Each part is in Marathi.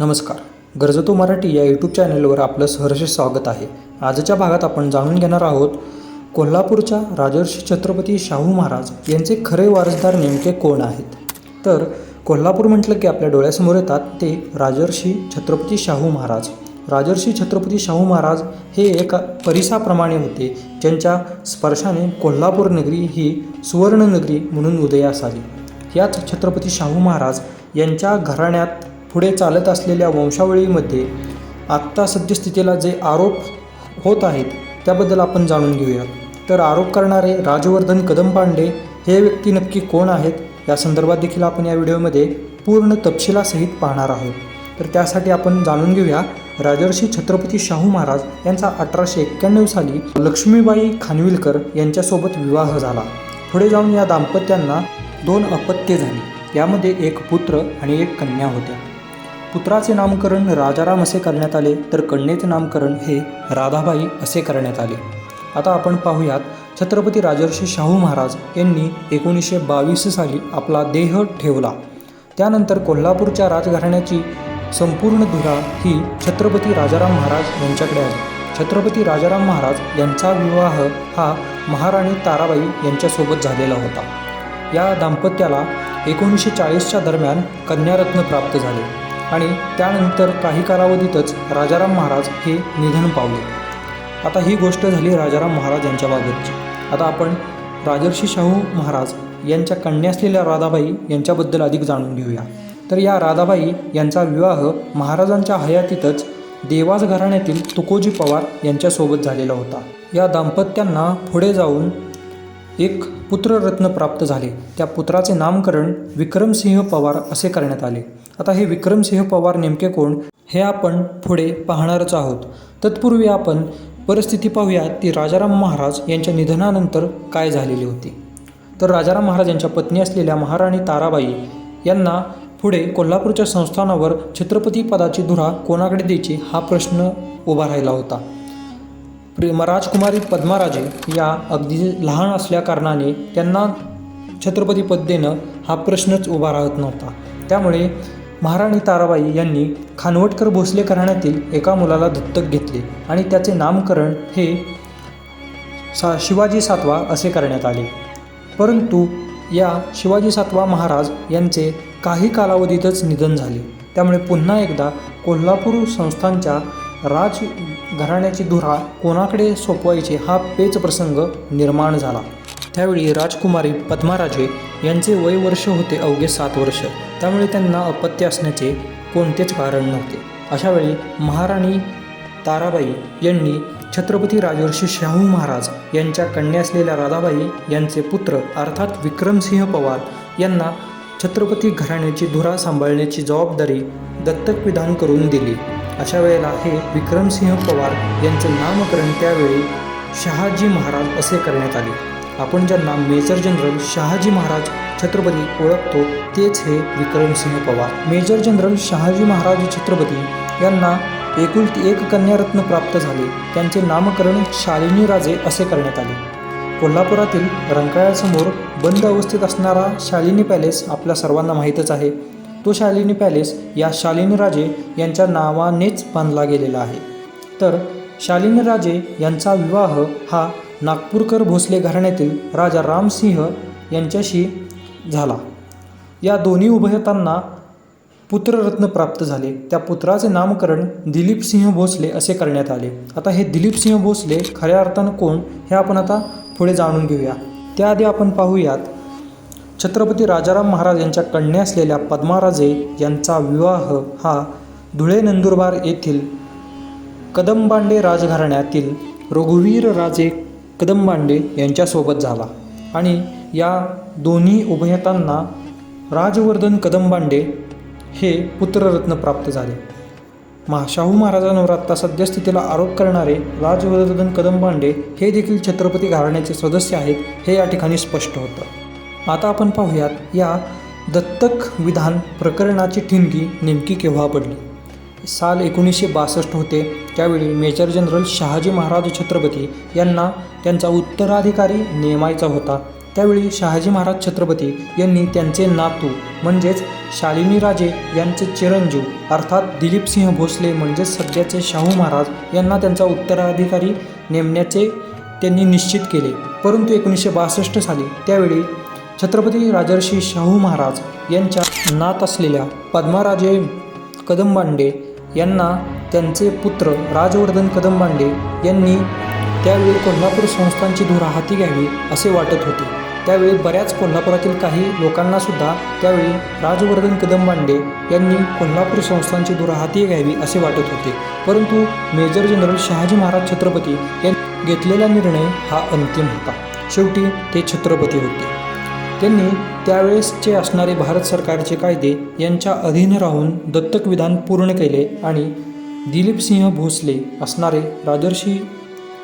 नमस्कार. गरजतो मराठी या यूट्यूब चॅनलवर आपलं सहर्ष स्वागत आहे. आजच्या भागात आपण जाणून घेणार आहोत कोल्हापूरच्या राजर्षी छत्रपती शाहू महाराज यांचे खरे वारसदार नेमके कोण आहेत? तर कोल्हापूर म्हटलं की आपल्या डोळ्यासमोर येतात ते राजर्षी छत्रपती शाहू महाराज. राजर्षी छत्रपती शाहू महाराज हे एका परिसाप्रमाणे होते ज्यांच्या स्पर्शाने कोल्हापूर नगरी ही सुवर्णनगरी म्हणून उदयास आली. याच छत्रपती शाहू महाराज यांच्या घराण्यात पुढे चालत असलेल्या वंशावळीमध्ये आत्ता सद्यस्थितीला जे आरोप होत आहेत त्याबद्दल आपण जाणून घेऊया. तर आरोप करणारे राजवर्धन कदम पांडे हे व्यक्ती नक्की कोण आहेत या संदर्भात देखील आपण या व्हिडिओमध्ये पूर्ण तपशिलासहित पाहणार आहोत. तर त्यासाठी आपण जाणून घेऊया राजर्षी छत्रपती शाहू महाराज यांचा अठराशे एक्क्याण्णव साली लक्ष्मीबाई खानविलकर यांच्यासोबत विवाह झाला. पुढे जाऊन या दाम्पत्यांना दोन अपत्ये झाली. यामध्ये एक पुत्र आणि एक कन्या होत्या. पुत्राचे नामकरण राजाराम असे करण्यात आले तर कन्येचे नामकरण हे राधाबाई असे करण्यात आले. आता आपण पाहूयात छत्रपती राजर्षी शाहू महाराज यांनी एकोणीसशे बावीस साली आपला देह ठेवला. त्यानंतर कोल्हापूरच्या राजघराण्याची संपूर्ण धुरा ही छत्रपती राजाराम महाराज यांच्याकडे आली. छत्रपती राजाराम महाराज यांचा विवाह हा महाराणी ताराबाई यांच्यासोबत झालेला होता. या दाम्पत्याला एकोणीसशे चाळीसच्या दरम्यान कन्यारत्न प्राप्त झाले. आणि त्यानंतर काही कालावधीतच राजाराम महाराज हे निधन पावले. आता ही गोष्ट झाली राजाराम महाराज यांच्याबाबतची. आता आपण राजर्षी शाहू महाराज यांच्या कन्या असलेल्या राधाबाई यांच्याबद्दल अधिक जाणून घेऊया. तर या राधाबाई यांचा विवाह महाराजांच्या हयातीतच देवास घराण्यातील तुकोजी पवार यांच्यासोबत झालेला होता. या दाम्पत्यांना पुढे जाऊन एक पुत्ररत्न प्राप्त झाले. त्या पुत्राचे नामकरण विक्रमसिंह पवार असे करण्यात आले. आता हे विक्रमसिंह पवार नेमके कोण? हे आपण पुढे पाहणारच आहोत. तत्पूर्वी आपण परिस्थिती पाहूया ती राजाराम महाराज यांच्या निधनानंतर काय झालेली होती. तर राजाराम महाराज यांच्या पत्नी असलेल्या महाराणी ताराबाई यांना पुढे कोल्हापूरच्या संस्थानावर छत्रपती पदाची धुरा कोणाकडे द्यायची हा प्रश्न उभा राहिला होता. प्रेम राजकुमारी पद्माराजे या अगदी लहान असल्या कारणाने त्यांना छत्रपती पद देणं हा प्रश्नच उभा राहत नव्हता. त्यामुळे महाराणी ताराबाई यांनी खानवटकर भोसले घराण्यातील एका मुलाला दत्तक घेतले आणि त्याचे नामकरण हे सा शिवाजी सातवा असे करण्यात आले. परंतु या शिवाजी सातवा महाराज यांचे काही कालावधीतच निधन झाले. त्यामुळे पुन्हा एकदा कोल्हापूर संस्थांच्या राज घराण्याची धुरा कोणाकडे सोपवायचे हा पेच प्रसंग निर्माण झाला. त्यावेळी राजकुमारी पद्माराजे यांचे वय वर्ष होते अवघे सात वर्ष. त्यामुळे त्यांना अपत्य असण्याचे कोणतेच कारण नव्हते. अशावेळी महाराणी ताराबाई यांनी छत्रपती राजर्षी शाहू महाराज यांच्या कन्या असलेल्या राधाबाई यांचे पुत्र अर्थात विक्रमसिंह पवार यांना छत्रपती घराण्याची धुरा सांभाळण्याची जबाबदारी दत्तक विधान करून दिली. अशा वेळेला हे विक्रमसिंह पवार यांचे नामकरण त्यावेळी शहाजी महाराज असे करण्यात आले. आपण ज्यांना मेजर जनरल शहाजी महाराज छत्रपती ओळखतो तेच हे विक्रमसिंह पवार. मेजर जनरल शहाजी महाराज छत्रपती यांना एकुलती एक कन्यारत्न प्राप्त झाले. त्यांचे नामकरण शालिनी राजे असे करण्यात आले. कोल्हापुरातील रंकाळ्यासमोर बंद अवस्थेत असणारा शालिनी पॅलेस आपल्या सर्वांना माहीतच आहे. तो शालिनी पॅलेस या शालिनी राजे यांच्या नावानेच बांधला गेलेला आहे. तर शालिनी राजे यांचा विवाह हा नागपूरकर भोसले घराण्यातील राजा रामसिंह यांच्याशी झाला. या दोन्ही उभयतांना पुत्ररत्न प्राप्त झाले. त्या पुत्राचे नामकरण दिलीपसिंह भोसले असे करण्यात आले. आता हे दिलीपसिंह भोसले खऱ्या अर्थानं कोण हे आपण आता पुढे जाणून घेऊया. त्याआधी आपण पाहूयात छत्रपती राजाराम महाराज यांच्या कन्या असलेल्या पद्माराजे यांचा विवाह हा धुळे नंदुरबार येथील कदंबांडे राजघराण्यातील रघुवीर राजे कदंबांडे यांच्यासोबत झाला आणि या दोन्ही उभयतांना राजवर्धन कदंबांडे हे पुत्ररत्न प्राप्त झाले. महा शाहू महाराजांवर आत्ता सद्यस्थितीला आरोप करणारे राजवर्धन कदंबांडे हे देखील छत्रपती घराण्याचे सदस्य आहेत हे या ठिकाणी स्पष्ट होतं. आता आपण पाहूयात या दत्तक विधान प्रकरणाची ठिणगी नेमकी केव्हा पडली? साल एकोणीसशे बासष्ट होते. त्यावेळी मेजर जनरल शहाजी महाराज छत्रपती यांना त्यांचा उत्तराधिकारी नेमायचा होता. त्यावेळी शहाजी महाराज छत्रपती यांनी त्यांचे नातू म्हणजेच शालिनी राजे यांचे चिरंजीव अर्थात दिलीपसिंह भोसले म्हणजेच सध्याचे शाहू महाराज यांना त्यांचा उत्तराधिकारी नेमण्याचे त्यांनी निश्चित केले. परंतु एकोणीसशे बासष्ट साली त्यावेळी छत्रपती राजर्षी शाहू महाराज यांच्या नात असलेल्या पद्माराजे कदंबांडे यांना त्यांचे पुत्र राजवर्धन कदंबांडे यांनी त्यावेळी कोल्हापूर संस्थांची धुरा हाती घ्यावी असे वाटत होते. त्यावेळी बऱ्याच कोल्हापुरातील काही लोकांनासुद्धा त्यावेळी राजवर्धन कदंबांडे यांनी कोल्हापूर संस्थांची धुरा हाती घ्यावी असे वाटत होते. परंतु मेजर जनरल शहाजी महाराज छत्रपती यांनी घेतलेला निर्णय हा अंतिम होता. शेवटी ते छत्रपती होते. त्यांनी त्यावेळेसचे असणारे भारत सरकारचे कायदे यांच्या अधीन राहून दत्तक विधान पूर्ण केले आणि दिलीपसिंह भोसले असणारे राजर्षी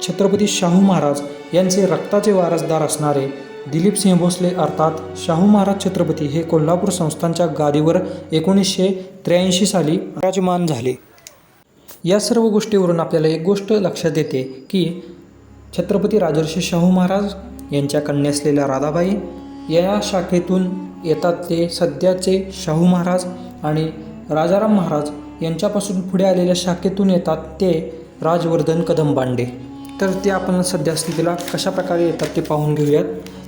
छत्रपती शाहू महाराज यांचे रक्ताचे वारसदार असणारे दिलीपसिंह भोसले अर्थात शाहू महाराज छत्रपती हे कोल्हापूर संस्थांच्या गादीवर एकोणीसशे त्र्याऐंशी साली विराजमान झाले. या सर्व गोष्टीवरून आपल्याला एक गोष्ट लक्षात येते की छत्रपती राजर्षी शाहू महाराज यांच्या कन्या असलेल्या राधाबाई या शाखेतून येतात ते सध्याचे शाहू महाराज आणि राजाराम महाराज यांच्यापासून पुढे आलेल्या शाखेतून येतात ते राजवर्धन कदंबांडे तर ते आपण सध्या स्थितीला कशा प्रकारे येतात ते पाहून घेऊयात.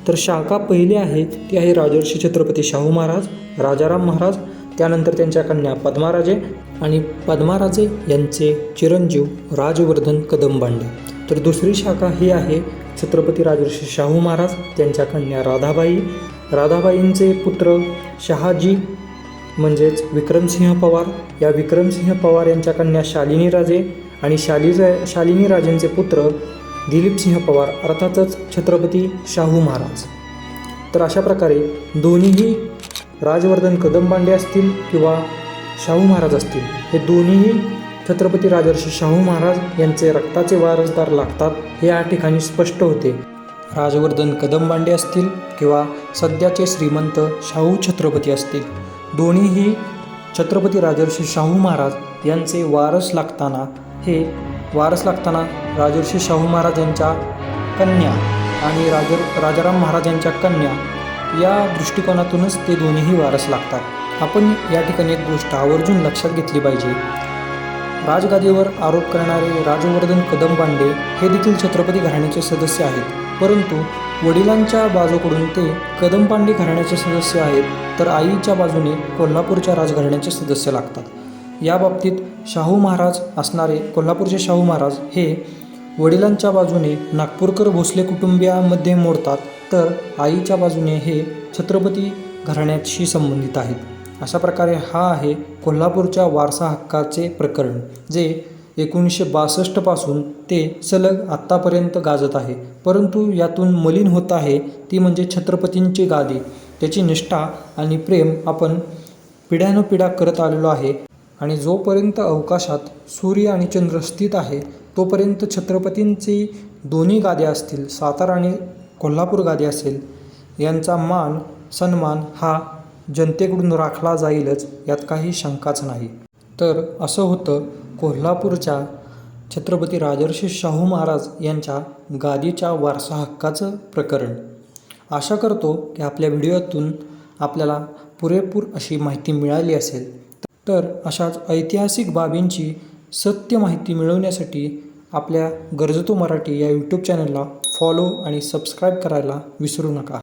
तर शाखा पहिली आहे ती आहे राजर्षी छत्रपती शाहू महाराज राजाराम महाराज त्यानंतर त्यांच्या कन्या पद्माराजे आणि पद्माराजे यांचे चिरंजीव राजवर्धन कदंबांडे तर दुसरी शाखा ही आहे छत्रपती राजर्षी शाहू महाराज त्यांच्या कन्या राधाबाई. राधाबाईंचे पुत्र शहाजी म्हणजेच विक्रमसिंह पवार. या विक्रमसिंह पवार यांच्या कन्या शालिनी राजे आणि शाली शालिनी राजेंचे पुत्र दिलीपसिंह पवार अर्थातच छत्रपती शाहू महाराज. तर अशा प्रकारे दोन्हीही राजवर्धन कदमबांडे असतील किंवा शाहू महाराज असतील हे दोन्हीही छत्रपती राजर्षी शाहू महाराज यांचे रक्ताचे वारसदार लागतात हे या ठिकाणी स्पष्ट होते. राजवर्धन कदंबांडे असतील किंवा सध्याचे श्रीमंत शाहू छत्रपती असतील दोन्हीही छत्रपती राजर्षी शाहू महाराज यांचे वारस लागताना हे वारस लागताना राजर्षी शाहू महाराज यांच्या कन्या आणि राज राजाराम महाराज यांच्या कन्या या दृष्टिकोनातूनच ते दोन्हीही वारस लागतात. आपण या ठिकाणी एक गोष्ट आवर्जून लक्षात घेतली पाहिजे. राजगादीवर आरोप करणारे राजवर्धन कदमबांडे हे देखील छत्रपती घराण्याचे सदस्य आहेत. परंतु वडिलांच्या बाजूकडून ते कदमपांडे घराण्याचे सदस्य आहेत तर आईच्या बाजूने कोल्हापूरच्या राजघराण्याचे सदस्य लागतात. याबाबतीत शाहू महाराज असणारे कोल्हापूरचे शाहू महाराज हे वडिलांच्या बाजूने नागपूरकर भोसले कुटुंबियामध्ये मोडतात तर आईच्या बाजूने हे छत्रपती घराण्याशी संबंधित आहेत. अशा प्रकारे हा आहे कोल्हापूरच्या वारसा हक्काचे प्रकरण जे एकोणीसशे बासष्टपासून ते सलग आत्तापर्यंत गाजत आहे. परंतु यातून मलिन होत आहे ती म्हणजे छत्रपतींची गादी. त्याची निष्ठा आणि प्रेम आपण पिढ्यानुपिढ्या करत आलेलो आहे आणि जोपर्यंत अवकाशात सूर्य आणि चंद्र स्थित आहे तोपर्यंत छत्रपतींची दोन्ही गाद्या असतील सातारा आणि कोल्हापूर गादी असेल यांचा मान सन्मान हा जनतेकडून राखला जाईलच यात काही शंकाच नाही. तर असं होतं कोल्हापूरच्या छत्रपती राजर्षी शाहू महाराज यांच्या गादीच्या वारसा हक्काचं प्रकरण. आशा करतो की आपल्या व्हिडिओतून आपल्याला पुरेपूर अशी माहिती मिळाली असेल. तर अशाच ऐतिहासिक बाबींची सत्य माहिती मिळवण्यासाठी आपल्या गरजतो मराठी या यूट्यूब चॅनलला फॉलो आणि सबस्क्राईब करायला विसरू नका.